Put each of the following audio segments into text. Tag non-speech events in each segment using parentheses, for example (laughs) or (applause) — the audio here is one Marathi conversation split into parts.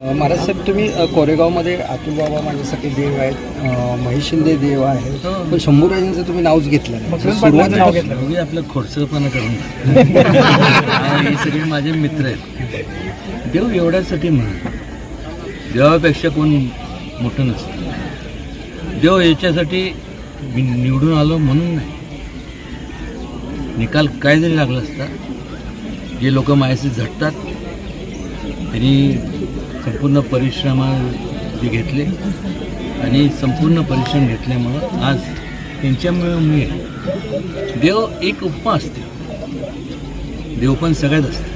महाराज साहेब तुम्ही कोरेगावमध्ये अतुल बाबा माझ्यासाठी देव आहेत महेश शिंदे देव आहे पण शंभूराजांचं तुम्ही नावच घेतलं नाही. सुरुवातीला मी आपलं खोडसळपणा करून (laughs) आणि हे सगळे माझे मित्र आहेत. देव एवढ्यासाठी म्हणा देवापेक्षा कोण मोठं नसतं. देव याच्यासाठी मी निवडून आलो म्हणून नाही. निकाल काय जरी लागला असता जे लोक माझ्याशी झटतात त्यांनी संपूर्ण परिश्रमा घेतले आणि संपूर्ण परिश्रम घेतल्यामुळं आज त्यांच्यामुळे मी आहे. देव एक उपमा असते. देव पण सगळ्यात असते.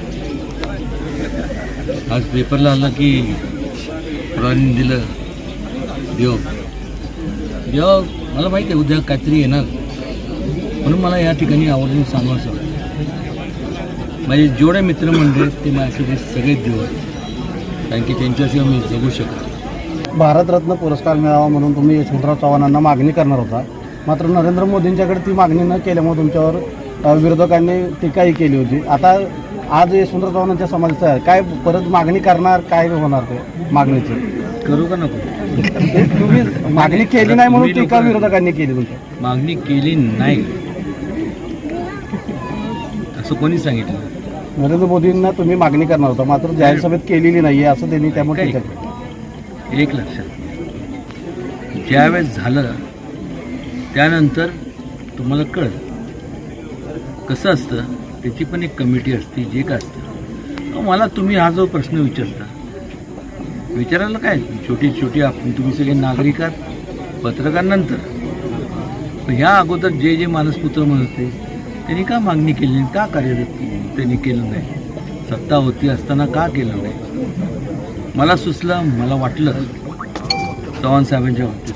आज पेपरला आला की पुराणी दिलं देव. देव मला माहिती आहे उद्या काहीतरी येणार. म्हणून मला या ठिकाणी आवर्जून सांगायचं माझे जेवढे मित्रमंडळी ते माझ्यासाठी सगळेच देव आहेत. कारण की त्यांच्याशिवाय मी जगू शकत. भारतरत्न पुरस्कार मिळावा म्हणून तुम्ही यशवंतराव चव्हाणांना मागणी करणार होता. मात्र नरेंद्र मोदींच्याकडे ती मागणी न केल्यामुळे तुमच्यावर विरोधकांनी टीकाही केली होती. आता आज यशवंतराव चव्हाणांच्या समाजाचं आहे. काय परत मागणी करणार काय होणार ते मागणीची? करू का नको? तुम्ही मागणी केली नाही म्हणून टीका विरोधकांनी केली तुमच्या मागणी केली नाही. असं कोणी सांगितलं नरेंद्र मोदींना तुम्ही मागणी करणार होता मात्र जाहीर सभेत केलेली नाही आहे असं त्यांनी त्यामुळे टीका केली. एक लक्षात ज्यावेळेस झालं त्यानंतर तुम्हाला कळलं. कसं असतं त्याची पण एक कमिटी असते जे काय असतं. मला तुम्ही हा जो प्रश्न विचारता विचारायला काय? छोटी छोटी आपण तुम्ही सगळे नागरिक आहात पत्रकार नंतर पण ह्या अगोदर जे जे मानसपुत्र म्हणत त्यांनी का मागणी केली नाही का कार्य त्यांनी केलं नाही. सत्ता होती असताना का केलं नाही? मला सुचलं मला वाटलं. चव्हाण साहेबांच्या बाबतीत.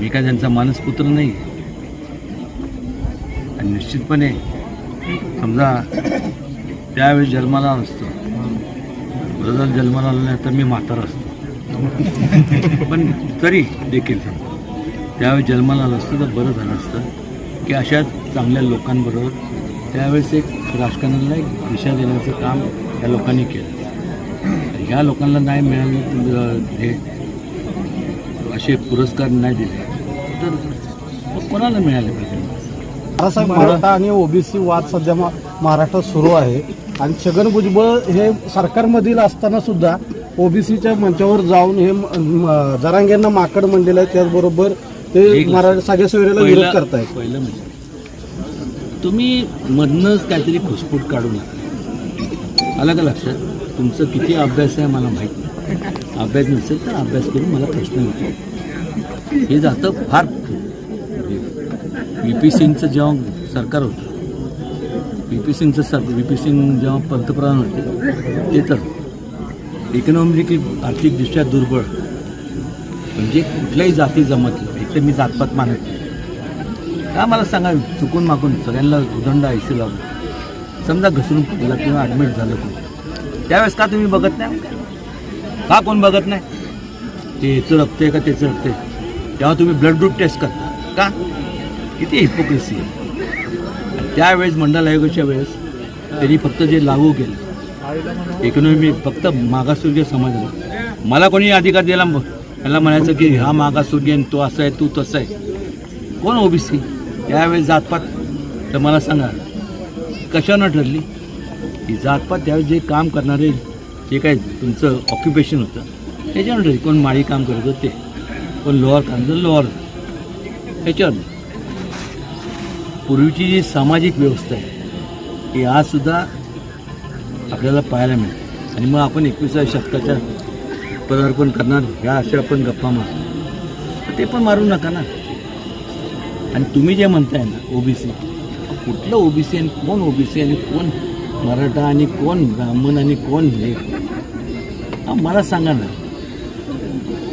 मी काय त्यांचा मानसपुत्र नाही. आणि निश्चितपणे समजा त्यावेळेस जन्माला असतो. ब्रदर जन्माला आलं नाही तर मी म्हातारा असतो. पण तरी देखील त्यावेळी त्यावेळेस जन्माला आलं असतं तर बरं झालं असतं. की अशा चांगल्या लोकांबरोबर त्यावेळेस एक राजकारणाला एक दिशा देण्याचं काम या लोकांनी केलं. ह्या लोकांना नाही मिळालं हे असे पुरस्कार नाही दिले. तर कोणाला मिळाले पाहिजे? बाळासाहेब मराठा आणि ओबीसी वाद सध्या मा- महाराष्ट्रात सुरू आहे. आणि छगन भुजबळ हे सरकारमधील असताना सुद्धा ओबीसीच्या मंचावर जाऊन हे जरांगेंना माकड म्हणलेलं आहे. त्याचबरोबर ते मराठा सगळ्या सोयऱ्याला विरोध करतायत. पहिलं म्हणजे तुम्ही मधनंच काहीतरी खुसफूट काढू नका आलं का लक्षात? तुमचं किती अभ्यास आहे मला माहीत नाही. अभ्यास नसेल तर अभ्यास करून मला प्रश्न विचार. हे जातं फार व्ही पी सिंगचं जेव्हा सरकार होतं व्ही पी सिंगचं सर व्ही पी सिंग जेव्हा पंतप्रधान होते ते तर इकॉनॉमिकली आर्थिकदृष्ट्या दुर्बळ. म्हणजे कुठल्याही जाती जमतलं ते मी जातपात मानत का मला सांगा चुकून मागून सगळ्यांना उदंड आयुष्य लागू समजा घसरून पडला किंवा ॲडमिट झालं कोण त्यावेळेस का तुम्ही बघत नाही? का कोण बघत नाही? ते याचं रक्त आहे का त्याचं रक्त आहे? तेव्हा तुम्ही ब्लड ग्रुप टेस्ट करता. का? किती हिपोक्रेसी आहे. त्यावेळेस मंडल आयोगाच्या वेळेस त्यांनी फक्त जे लागू केलं इकॉनॉमी फक्त मागासवर्गीय समाजाला मला कोणी अधिकार दिला? त्याला म्हणायचं की हा मागासवर्गीय आणि तो असा आहे तू तसा आहे. कोण ओबीसी यावेळेस जातपात. तर मला सांगा कशानं ठरली? की जातपात त्यावेळेस जे काम करणारे जे काय तुमचं ऑक्युपेशन होतं त्याच्यावर ठरली. कोण माळी काम करत होते कोण लोअर काम करतं लोअर. त्याच्यावर. पूर्वीची जी सामाजिक व्यवस्था आहे ती आजसुद्धा आपल्याला पाहायला मिळते. आणि मग आपण एकविसाव्या शतकाच्या पदार्पण करणार ह्या अशा आपण गप्पा मार. ते पण मारू नका ना. आणि तुम्ही जे म्हणताय ना ओबीसी कुठलं ओबीसी आणि कोण ओबीसी आणि कोण मराठा आणि कोण ब्राह्मण आणि कोण हे? हा मला सांगा ना.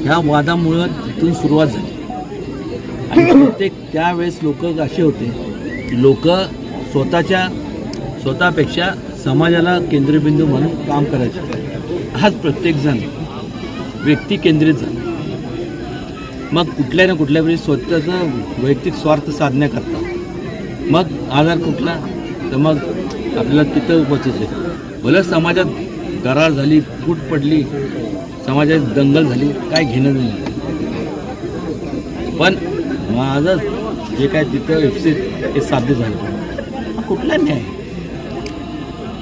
ह्या वादामुळं तिथून सुरुवात झाली. आणि प्रत्येक त्यावेळेस लोक असे होते लोक स्वतःच्या स्वतःपेक्षा समाजाला केंद्रबिंदू म्हणून काम करायचे. आज प्रत्येकजण. व्यक्ती केंद्रित झालं. मग कुठल्या ना कुठल्या वेळी स्वतःचा वैयक्तिक स्वार्थ साधण्याकरता मग आधार कुठला? तर मग आपल्याला तिथं बचायचं भलं समाजात दरार झाली फूट पडली समाजात दंगल झाली काय घेणं नाही. पण माझं जे काय तिथं एफसीत हे साध्य झालं. कुठला न्याय?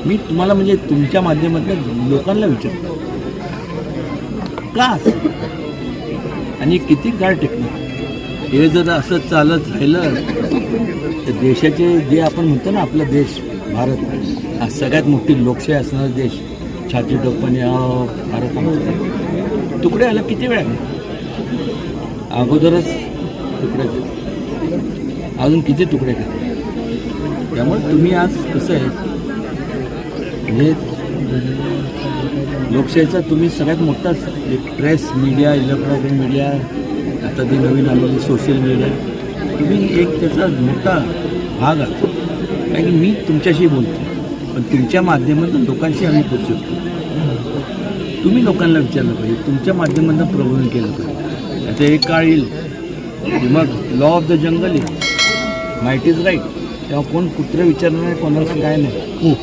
मी तुम्हाला म्हणजे तुमच्या माध्यमातून लोकांना विचारतो. का आणि किती काळ टिकणार? हे जर असं चालत राहिलं तर देशाचे जे आपण म्हणतो ना आपला देश भारत हा सगळ्यात मोठी लोकशाही असणारा देश छाती टोपणे अहो, भारत तुकडे आला किती वेळ? अगोदरच तुकडे अजून किती तुकडे त्यामुळे तुम्ही आज कसं आहे हे लोकशाहीचा तुम्ही सगळ्यात मोठा एक प्रेस मीडिया इलेक्ट्रॉनिक मीडिया आता ती नवीन आलेली सोशल मीडिया तुम्ही एक त्याचा मोठा भाग आहात. कारण की मी तुमच्याशी बोलतो पण तुमच्या माध्यमातून लोकांशी आम्ही बोलू शकतो. तुम्ही लोकांना विचारलं पाहिजे तुमच्या माध्यमातून प्रबोधन केलं पाहिजे. आता एक काळ येईल की मग लॉ ऑफ द जंगल येईल माहिती इज राईट तेव्हा कोण कुत्र विचारणार नाही कोणाला काय नाही. हो.